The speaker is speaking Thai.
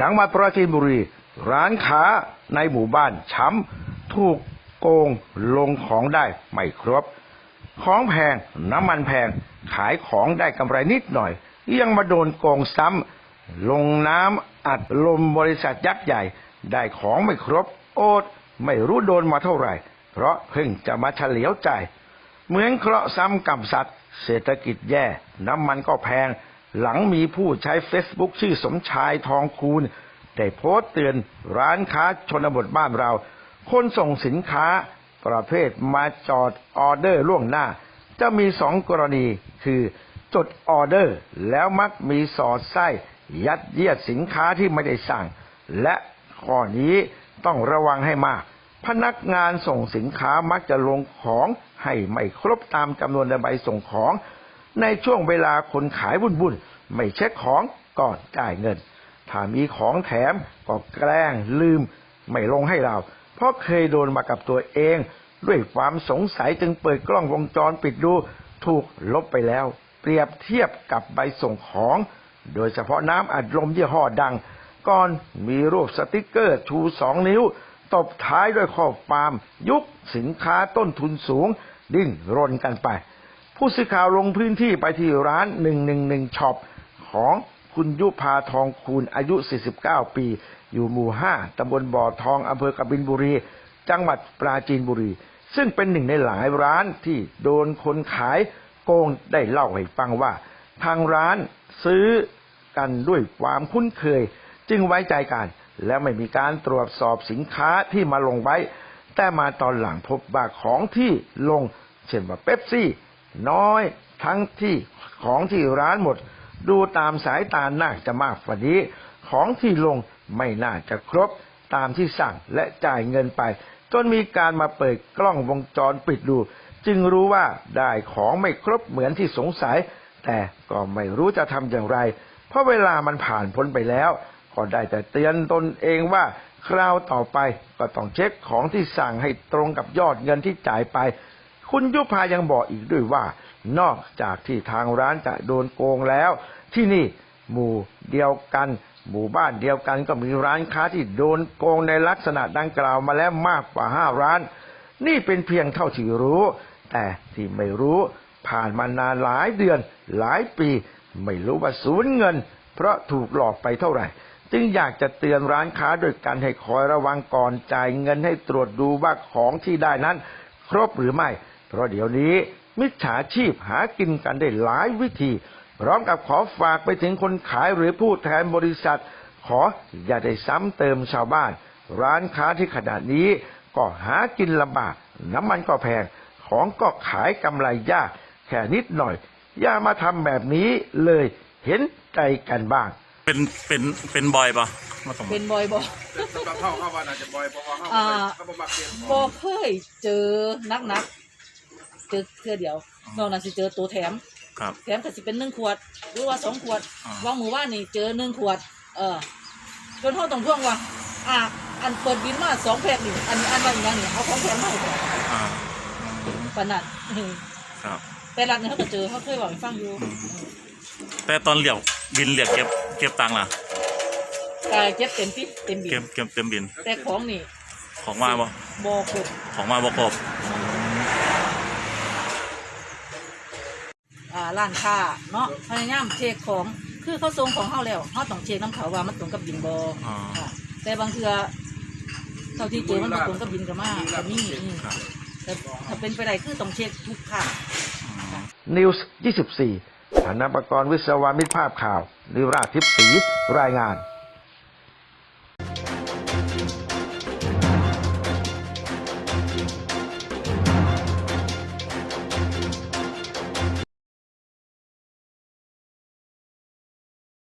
จังหวัดปราจีนบุรี ร้านค้าในหมู่บ้านช้ำถูกโกงลงของได้ไม่ครบ ของแพงน้ำมันแพงขายของได้กำไรนิดหน่อย ยังมาโดนโกงซ้ำลงน้ำอัดลมบริษัทยักษ์ใหญ่ ได้ของไม่ครบ โอดไม่รู้โดนมาเท่าไหร่ เพราะเพิ่งจะมาเฉลียวใจ เหมือนเคราะห์ซ้ำกับสัตว์เศรษฐกิจแย่ น้ำมันก็แพง หลังมีผู้ใช้เฟซบุ๊กชื่อสมชายทองคูณได้โพสต์เตือนร้านค้าชนบทบ้านเรา คนส่งสินค้าประเภทมาจอดออเดอร์ล่วงหน้า จะมีสองกรณีคือ จดออเดอร์แล้วมักมีสอดไส้ ยัดเยียดสินค้าที่ไม่ได้สั่ง และข้อนี้ต้องระวังให้มาก พนักงานส่งสินค้ามักจะลงของให้ไม่ครบตามจำนวนในใบส่งของ ในช่วงเวลาคนขายวุ่นๆ ไม่เช็คของก่อนจ่ายเงิน ถ้ามีของแถมก็แกล้งลืม ไม่ลงให้เรา เพราะเคยโดนมากับตัวเอง ด้วยความสงสัยจึงเปิดกล้องวงจรปิดดู ถูกลบไปแล้ว เปรียบเทียบกับใบส่งของ โดยเฉพาะน้ำอัดลมยี่ห้อดัง ก่อนมีรูปสติกเกอร์ชูสองนิ้ว ตบท้ายด้วยข้อความยุคสินค้าต้นทุนสูง ดิ้นรนกันไป ผู้สื่อข่าวลงพื้นที่ไปที่ร้าน 111ช็อปของคุณยุพาทองคูณอายุ 49 ปี อยู่หมู่ 5ตำบลบ่อทองอำเภอกบินบุรี จังหวัดปราจีนบุรี ซึ่งเป็นหนึ่งในหลายร้านที่โดนคนขายโกงได้เล่าให้ฟังว่า ทางร้านซื้อกันด้วยความคุ้นเคย จึงไว้ใจกัน และไม่มีการตรวจสอบสินค้าที่มาลงไว้ แต่มาตอนหลังพบว่าของที่ลง เช่นว่าเป๊ปซี่ น้อยทั้งที่ของที่ร้านหมด ดูตามสายตาน่าจะมากกว่านี้ ของที่ลงไม่น่าจะครบตามที่สั่งและจ่ายเงินไป จนมีการมาเปิดกล้องวงจรปิดดู จึงรู้ว่าได้ของไม่ครบเหมือนที่สงสัย แต่ก็ไม่รู้จะทำอย่างไร เพราะเวลามันผ่านพ้นไปแล้ว ก็ได้แต่เตือนตนเองว่าคราวต่อไปก็ต้องเช็คของที่สั่งให้ตรงกับยอดเงินที่จ่ายไป คุณยุพายังบอกอีกด้วยว่า นอกจากที่ทางร้านจะโดนโกงแล้ว ที่นี่หมู่เดียวกัน หมู่บ้านเดียวกันก็มีร้านค้าที่โดนโกงในลักษณะดังกล่าวมาแล้วมากกว่าห้าร้าน นี่เป็นเพียงเท่าที่รู้ แต่ที่ไม่รู้ผ่านมานานหลายเดือนหลายปี ไม่รู้ว่าสูญเงิน เพราะถูกหลอกไปเท่าไหร่ จึงอยากจะเตือนร้านค้าโดยการให้คอยระวังก่อนจ่ายเงินให้ตรวจดูว่าของที่ได้นั้น ครบหรือไม่ เพราะเดี๋ยวนี้มิจฉาชีพหากินกันได้หลายวิธี พร้อมกับขอฝากไปถึงคนขายหรือผู้แทนบริษัท ขออย่าได้ซ้ำเติมชาวบ้าน ร้านค้าที่ขนาดนี้ ก็หากินลำบาก น้ำมันก็แพง ของก็ขายกำไรยาก แค่นิดหน่อย อย่ามาทำแบบนี้เลยเห็นใจกันบ้าง เป็นเป็นเป็นบอยปะมาส่งเป็นบ่อยบ่สำหรับเข้าเข้าวันอาจจะบ่อยเพราะว่าเข้าอ่าเข้ามาบักเก็ตบ่เคยเจอนักนักๆ เจอเทื่อเดียวนอกนั้นสิเจอตัวแถม ครับ แถมก็สิเป็นหนึ่งขวด หรือว่าสองขวดอ่า วางมือว่านนี่เจอหนึ่งขวด เออจนเขาต้องพ่วงว่าอะอันเปิดบินมาสองแพ็คนี่อันนี้อันว่าอีกอย่างนี่เอาของแถมมาให้ก่อนอ่าอืมปานนั้นเออครับ แต่รักเนี่ยเขาก็เจอเขาเคยบอกให้ฟังอยู่อืม แต่ตอนเหลียวบินเหลียกเก็บเก็บตังค์ล่ะกายเจ็บเต็มที่เต็มบินเก็บเก็บเต็มบินแต่ของนี่ของมาบ่บ่ครบของมาบ่ครบ อ่าร้านค้าเนาะพยายามเช็คของคือเขาส่งของเขาแล้วเขาต้องเช็คน้ำเขาว่ามันตรงกับบินบออ่าค่ะ แต่บางเทือเท่าที่เจอมันบ่ตรงกับบินกับมากับนี่อืมครับแต่ถ้าเป็นไปได้คือต้องเช็คทุกครั้งอืมนิวส์24ธนปกรณ์วิศวามิตรภาพข่าวนิราชทิพย์ศรีรายงาน